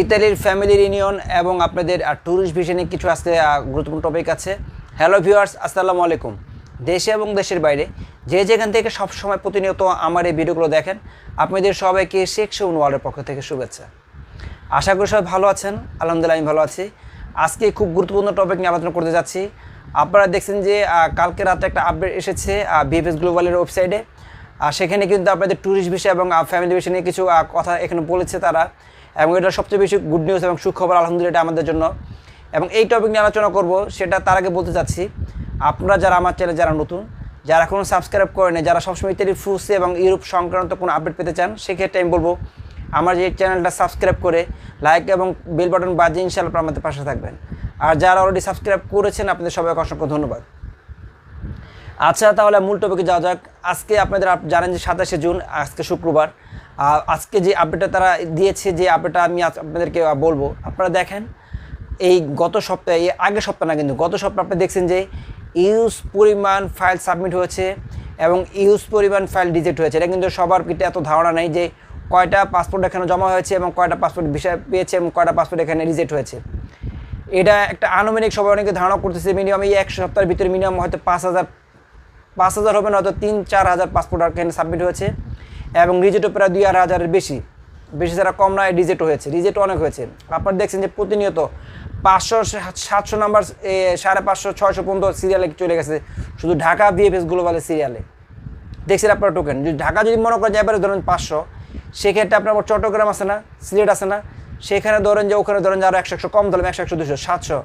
ইতালির family union এবং আপনাদের ট্যুরিস্ট ভিশনে কিছু আহ, গুরুত্বপূর্ণ টপিক আছে। হ্যালো ভিউয়ার্স আসসালামু আলাইকুম। দেশে এবং দেশের বাইরে যে যেখান থেকে সবসময় প্রতিনিয়ত আমার এই ভিডিওগুলো দেখেন আপনাদের সবাইকে শেখ শৌন ওয়ার্ল্ডের পক্ষ থেকে শুভেচ্ছা। আশা করি সবাই ভালো আছেন আলহামদুলিল্লাহ আমি ভালো আছি। আজকে খুব গুরুত্বপূর্ণ টপিক নিয়ে আলোচনা করতে যাচ্ছি। আপনারা দেখছেন যে কালকে রাতে একটা আপডেট এসেছে বিএফএস গ্লোবালের ওয়েবসাইটে আর সেখানে কিন্তু আপনাদের ট্যুরিস্ট বিষয় এবং ফ্যামিলি বিষয় নিয়ে কিছু কথা এখানে বলেছে তারা। এবং এটা সবচেয়ে বেশি গুড নিউজ এবং সুখবর, আলহামদুলিল্লাহ, এটা আমাদের জন্য। এবং এই টপিক নিয়ে আলোচনা করব, সেটা তার আগে বলতে চাচ্ছি, আপনারা যারা আমার চ্যানেল যারা নতুন, যারা এখনও সাবস্ক্রাইব করেন যারা সবসময় ইত্যাদি ফুসে এবং ইউরোপ সংক্রান্ত কোনো আপডেট পেতে চান, সেক্ষেত্রে আমি বলব, আমার যে চ্যানেলটা সাবস্ক্রাইব করে লাইক এবং বেল বাটন বাজে ইনশাল্লাহ আমাদের পাশে থাকবেন। আর যারা অলরেডি সাবস্ক্রাইব করেছেন, আপনাদের সবাইকে অসংখ্য ধন্যবাদ। আচ্ছা তাহলে মূল টপিকে যাওয়া যাক। আজকে আপনাদের আপ- জানেন যে সাতাশে জুন, আজকে শুক্রবার। আজকে যে আপডেটটা তারা দিয়েছে, যে আপডেটটা আমি আপনাদেরকে বলব, আপনারা দেখেন, এই গত সপ্তাহে আগের সপ্তাহ না কিন্তু, গত সপ্তাহে আপনি দেখছেন যে ইউজ পরিমাণ ফাইল সাবমিট হয়েছে এবং ইউজ পরিমাণ ফাইল ডিজেক্ট হয়েছে। এটা কিন্তু সবার কিন্তু এত ধারণা নেই যে কয়টা পাসপোর্ট এখানে জমা হয়েছে এবং কয়টা পাসপোর্ট বিষয় পেয়েছে এবং কয়টা পাসপোর্ট এখানে রিজেক্ট হয়েছে। এটা একটা আনুমানিক সবাই অনেকে ধারণা করতেছে মিনিমাম এই এক সপ্তাহের ভিতরে মিনিমাম হয়তো পাঁচ হাজার পাঁচ হাজার হবে না হয়তো তিন, চার হাজার পাসপোর্ট এখানে সাবমিট হয়েছে। এবং রিজেক্টও প্রায় দুই আড়াই হাজারের বেশি। বেশি যারা কম নয় রিজেক্ট হয়েছে। রিজেক্ট অনেক হয়েছে। আপনারা দেখছেন যে প্রতিনিয়ত পাঁচশো সাতশো নাম্বার সাড়ে পাঁচশো, ছয়শো পর্যন্ত সিরিয়ালে চলে গেছে। শুধু ঢাকা বিএফএস গ্লোবালের সিরিয়ালে দেখছেন আপনারা টোকেন যদি ঢাকা যদি মনে করেন যে এবারে ধরেন পাঁচশো, সেক্ষেত্রে আপনার চট্টগ্রাম আছে না, সিলেট আছে না। সেখানে ধরেন যে ওখানে ধরেন যে আরও একশো একশো কম ধরলাম, একশো একশো, দুশো, সাতশো।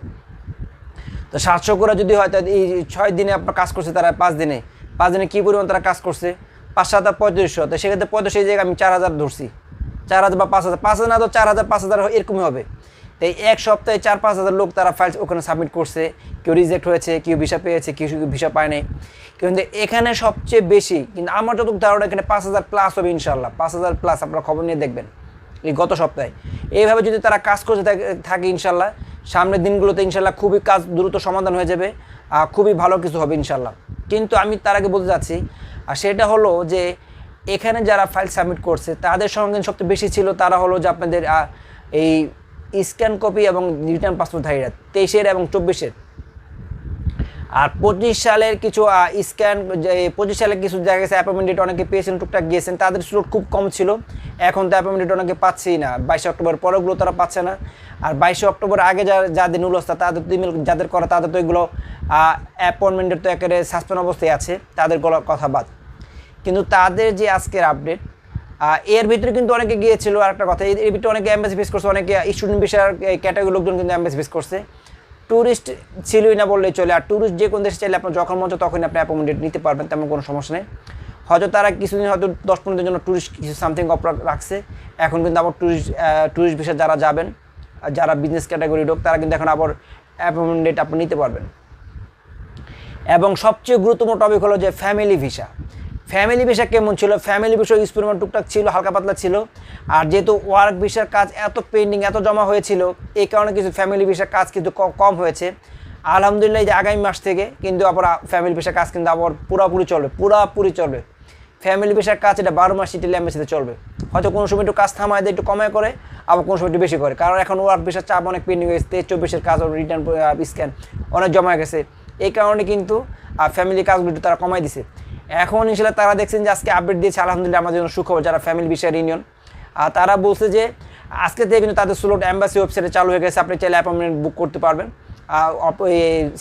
তো সাতশো করে যদি হয়, তাহলে এই ছয় দিনে আপনার কাজ করছে তারা পাঁচ দিনে। পাঁচ দিনে কী পরিমাণ তারা কাজ করছে? পাঁচ সাত হাজার পঁয়ত্রিশশো। তো সেক্ষেত্রে পঁয়ত্রিশ জায়গায় আমি চার হাজার ধরছি। চার হাজার বা পাঁচ হাজার। পাঁচ হাজার না তো চার হাজার, পাঁচ হাজার এরকমই হবে। তাই এক সপ্তাহে চার পাঁচ হাজার লোক তারা ফাইল ওখানে সাবমিট করছে। কেউ রিজেক্ট হয়েছে, কেউ ভিসা পেয়েছে, কেউ ভিসা পায় নাই। কিন্তু এখানে সবচেয়ে বেশি, কিন্তু আমার যতটুকু ধারণা, এখানে পাঁচ হাজার প্লাস হবে ইনশাল্লাহ পাঁচ হাজার প্লাস আপনারা খবর নিয়ে দেখবেন এই গত সপ্তাহে। এইভাবে যদি তারা কাজ করতে থাকে ইনশাল্লাহ সামনের দিনগুলোতে ইনশাল্লাহ খুবই কাজ দ্রুত সমাধান হয়ে যাবে খুবই ভালো কিছু হবে ইনশাল্লাহ। কিন্তু আমি তার আগে বলতে যাচ্ছি আর সেটা হলো যে এখানে যারা ফাইল সাবমিট করছে, তাদের সঙ্গে সবচেয়ে বেশি ছিল তারা হলো যে আপনাদের এই স্ক্যান কপি এবং রিটার্ন পাসপোর্ট পাসপোর্টধারীরা তেইশের এবং চব্বিশের। আর পঁচিশ সালের কিছু স্ক্যান পঁচিশ সালের কিছু জায়গায় গেছে অ্যাপয়েন্টমেন্ট ডেট অনেকে পেয়েছেন, টুকটাক গিয়েছেন, তাদের স্লোট খুব কম ছিল। এখন তো অ্যাপয়েন্টমেন্ট ডেট অনেকে পাচ্ছেই না। বাইশে অক্টোবর পরেগুলো তারা পাচ্ছে না। আর বাইশে অক্টোবর আগে যা, যাদের নুলস্তা তাদের তো ইমেল যাদের করা, তাদের তো এগুলো অ্যাপয়েন্টমেন্টের তো একেবারে সাসপেন্ড অবস্থায় আছে। তাদের কথা বাদ। কিন্তু তাদের যে আজকের আপডেট এর ভিতরে কিন্তু অনেকে গিয়েছিল। আর একটা কথা এর ভিতরে অনেকে অ্যাম্বাসি ফেস করছে, অনেকে স্টুডেন্ট বিষয়ের ক্যাটাগরি লোকজন কিন্তু অ্যাম্বাসি ফেস করছে। ট্যুরিস্ট ছিলই না বললেই চলে। আর ট্যুরিস্ট যে কোনো দেশে চাইলে আপনার যখন মন তখনই আপনি অ্যাপয়েন্টমেন্ট নিতে পারবেন, তেমন কোনো সমস্যা নেই। হয়তো তারা কিছুদিন, হয়তো দশ পনেরো জন্য ট্যুরিস্ট কিছু সামথিং অফ রাখছে। এখন কিন্তু আবার ট্যুরিস্ট ট্যুরিস্ট ভিসা যারা যাবেন যারা বিজনেস ক্যাটাগরি লোক, তারা কিন্তু এখন আবার অ্যাপয়েন্টমেন্ট ডেট আপনি নিতে পারবেন। এবং সবচেয়ে গুরুত্বপূর্ণ টপিক হলো যে ফ্যামিলি ভিসা ফ্যামিলি ভিসা কেমন ছিল? ফ্যামিলি ভিসা ইউজ পরিমাণ টুকটাক ছিল, হালকা পাতলা ছিল। আর যেহেতু ওয়ার্ক ভিসার কাজ এত পেন্ডিং এত জমা হয়েছিল এই কারণে কিছু ফ্যামিলি ভিসার কাজ কিন্তু কম হয়েছে। আলহামদুলিল্লাহ এই যে আগামী মাস থেকে কিন্তু আবার ফ্যামিলি ভিসার কাজ কিন্তু আবার পুরোপুরি চলবে পুরোপুরি চলবে। ফ্যামিলি ভিসার কাজ এটা বারো মাস সিটি ল্যাম্বেসিতে চলবে। হয়তো কোনো সময় একটু কাজ থামায় দেয়, একটু কমায় করে, আবার কোনো সময় একটু বেশি করে। কারণ এখন ওয়ার্ক ভিসার চাপ অনেক পেন্ডিং হয়েছে, তেইশ চব্বিশের কাজ রিটার্ন স্ক্যান অনেক জমা গেছে। এই কারণে কিন্তু ফ্যামিলি কাজগুলো তারা কমাই দিছে। এখন ইনশাল্লাহ তারা দেখছেন যে আজকে আপডেট দিয়েছে, আলহামদুলিল্লাহ আমাদের জন্য সুখবর যারা ফ্যামিলি বিষয়ের ইউনিয়ন আর তারা বলছে যে আজকে থেকে কিন্তু তাদের স্লোট অ্যাম্বাসি ওয়েবসাইটে চালু হয়ে গেছে, আপনি চাইলে অ্যাপয়েন্টমেন্ট বুক করতে পারবেন।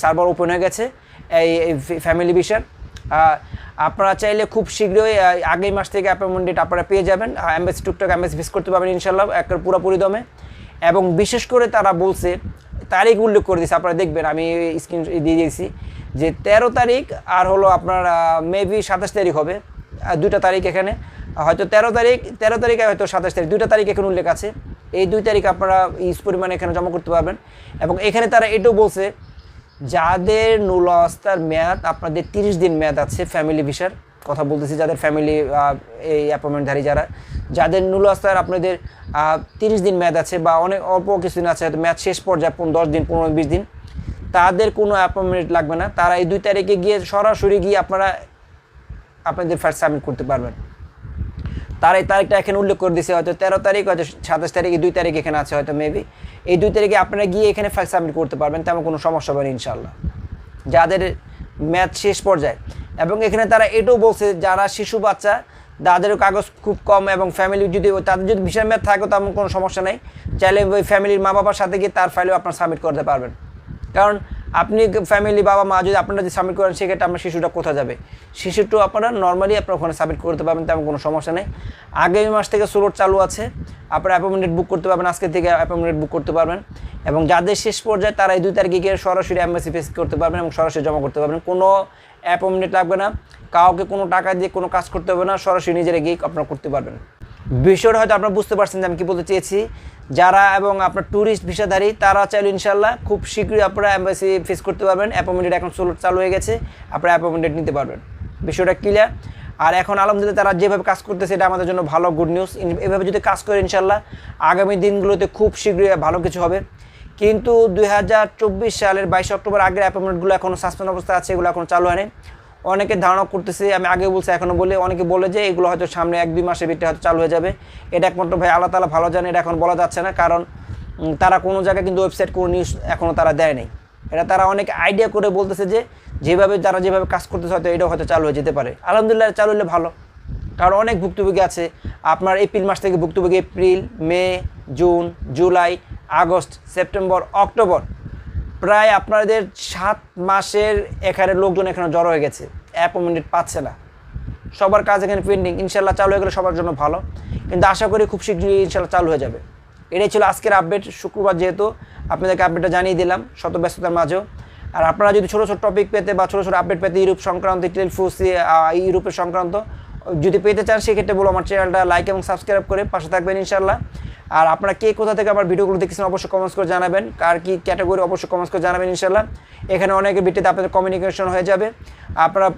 সার্ভার ওপেন হয়ে গেছে, এই ফ্যামিলি বিষয়ের আপনারা চাইলে খুব শীঘ্রই আগামী মাস থেকে অ্যাপয়েন্টমেন্ট ডেট আপনারা পেয়ে যাবেন। অ্যাম্বাসি টুকটাক অ্যাম্বাসি ভিস করতে পারবেন ইনশাল্লাহ একটা পুরোপুরি দমে এবং বিশেষ করে তারা বলছে, তারিখ উল্লেখ করে দিয়েছে, আপনারা দেখবেন, আমি স্ক্রিন দিয়ে দিয়েছি। যে তেরো তারিখ আর হলো আপনার মেবি সাতাশ তারিখ হবে দুইটা তারিখ এখানে। হয়তো তেরো তারিখ, তেরো তারিখে হয়তো সাতাশ তারিখ, দুইটা তারিখ এখানে উল্লেখ আছে। এই দুই তারিখ আপনারা ইউজ পরিমাণে এখানে জমা করতে পারবেন। এবং এখানে তারা এটাও বলছে, যাদের নুল অবস্থার মেয়াদ, আপনাদের তিরিশ দিন মেয়াদ আছে ফ্যামিলি ভিসার কথা বলতেছি, যাদের ফ্যামিলি এই অ্যাপয়েন্টমেন্টধারী যারা, যাদের নুল অবস্থার আপনাদের তিরিশ দিন মেয়াদ আছে বা অনেক, অল্প কিছুদিন আছে, হয়তো মেয়াদ শেষ পর্যায়ে দশ দিন, পনেরো, বিশ দিন তাদের কোনো অ্যাপয়েন্টমেন্ট লাগবে না। তারা এই দুই তারিখে গিয়ে সরাসরি গিয়ে আপনারা আপনাদের ফার্স্ট সাবমিট করতে পারবেন। তারা এই তারিখটা এখানে উল্লেখ করে দিছে হয়তো তেরো তারিখ, হয়তো সাতাশ তারিখে দুই তারিখ এখানে আছে হয়তো মেবি এই দুই তারিখে আপনারা গিয়ে এখানে ফাইল সাবমিট করতে পারবেন, তেমন কোনো সমস্যা হবে না ইনশাল্লাহ যাদের ম্যাথ শেষ পর্যায়ে। এবং এখানে তারা এটাও বলছে, যারা শিশু বাচ্চা, তাদের কাগজ খুব কম এবং ফ্যামিলি যদি, তাদের যদি বিশাল ম্যাথ থাকে, তেমন কোনো সমস্যা নেই। চাইলে ওই ফ্যামিলির মা বাবার সাথে গিয়ে তার ফাইলও আপনার সাবমিট করতে পারবেন। কারণ আপনি ফ্যামিলি বাবা, মা যদি আপনারা যদি সাবমিট করেন সেক্ষেত্রে আপনার শিশুটা কোথায় যাবে? শিশুটাও আপনারা নর্মালি আপনার ওখানে সাবমিট করতে পারবেন, তেমন কোনো সমস্যা নেই। আগামী মাস থেকে স্লোট চালু আছে। আপনারা অ্যাপয়েন্টমেন্ট বুক করতে পারবেন, আজকে থেকে অ্যাপয়েন্টমেন্ট বুক করতে পারবেন। এবং যাদের শেষ পর্যায়ে, তারা এই দুই তারিখে গিয়ে সরাসরি এমএসি ফেস করতে পারবেন এবং সরাসরি জমা করতে পারবেন। কোনো অ্যাপয়েন্টমেন্ট লাগবে না। কাউকে কোনো টাকা দিয়ে কোনো কাজ করতে হবে না, সরাসরি নিজেরা গিয়ে আপনারা করতে পারবেন। বিষয়টা হয়তো আপনারা বুঝতে পারছেন যে আমি কী বলতে চেয়েছি। যারা এবং আপনার ট্যুরিস্ট ভিসাধারী, তারা চাইলে ইনশাল্লাহ খুব শীঘ্রই আপনারা অ্যাম্বাসি ফেস করতে পারবেন। অ্যাপয়েন্টমেন্ট এখন চালু হয়ে গেছে, আপনারা অ্যাপয়েন্টমেন্ট নিতে পারবেন। বিষয়টা ক্লিয়ার আর এখন আলহামদুলিল্লাহ তারা যেভাবে কাজ করতেছে, এটা আমাদের জন্য ভালো গুড নিউজ এভাবে যদি কাজ করে ইনশাল্লাহ আগামী দিনগুলোতে খুব শীঘ্রই ভালো কিছু হবে। কিন্তু দুই হাজার চব্বিশ সালের বাইশে অক্টোবর আগের অ্যাপয়েন্টমেন্টগুলো এখনও সাসপেন্ড অবস্থায় আছে, এগুলো এখনও চালু হয়নি অনেকে ধারণা করতেছে, আমি আগে বলছি এখনও বলে, অনেকে বলে যে এগুলো হয়তো সামনে এক দুই মাসের ভিতরে হয়তো চালু হয়ে যাবে। এটা একমাত্র ভাই আল্লাহ তালা ভালো জানে, এটা এখন বলা যাচ্ছে না, কারণ তারা কোনো জায়গায় কিন্তু ওয়েবসাইট কোনো নিউজ এখনও তারা দেয় নাই। এটা তারা অনেক আইডিয়া করে বলতেছে যে, যেভাবে তারা যেভাবে কাজ করতেছে, হয়তো এটাও হয়তো চালু হয়ে যেতে পারে। আলহামদুলিল্লাহ চালু হলে ভালো। কারণ অনেক ভুক্তভোগী আছে। আপনার এপ্রিল মাস থেকে ভুক্তভোগী April, May, June, July, August, September, October প্রায় আপনাদের সাত মাসের এখানে লোকজন এখানে জড়ো হয়ে গেছে। অ্যাপয়েন্টমেন্ট পাচ্ছে না। সবার কাজ এখানে পেন্ডিং ইনশাল্লাহ চালু হয়ে গেলে সবার জন্য ভালো। কিন্তু আশা করি খুব শীঘ্রই ইনশাল্লাহ চালু হয়ে যাবে। এটাই ছিল আজকের আপডেট শুক্রবার যেহেতু আপনাদেরকে আপডেটটা জানিয়ে দিলাম শত ব্যস্ততার মাঝেও। আর আপনারা যদি ছোটো ছোটো টপিক পেতে বা ছোটো ছোটো আপডেট পেতে ইউরোপ সংক্রান্ত টেল ফুসি ইউরোপের সংক্রান্ত যদি পেতে চান, সেক্ষেত্রে বলো আমার চ্যানেলটা লাইক এবং সাবস্ক্রাইব করে পাশে থাকবেন ইনশাল্লাহ আর আপনারা কে কোথা থেকে আমার ভিডিওগুলো দেখছেন অবশ্যই কমেন্টস করে জানাবেন। কার কি ক্যাটাগরি অবশ্যই কমেন্টস করে জানাবেন ইনশাল্লাহ এখানে অনেকের ভিত্তিতে আপনাদের কমিউনিকেশন হয়ে যাবে। আপনারা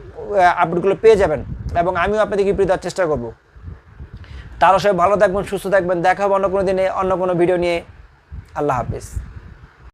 আপডেটগুলো পেয়ে যাবেন এবং আমিও আপনাদেরকে পেয়ে দেওয়ার চেষ্টা করব। তারা সবাই ভালো থাকবেন, সুস্থ থাকবেন। দেখা হবে অন্য কোনো দিনে, অন্য কোনো ভিডিও নিয়ে। আল্লাহ হাফিজ।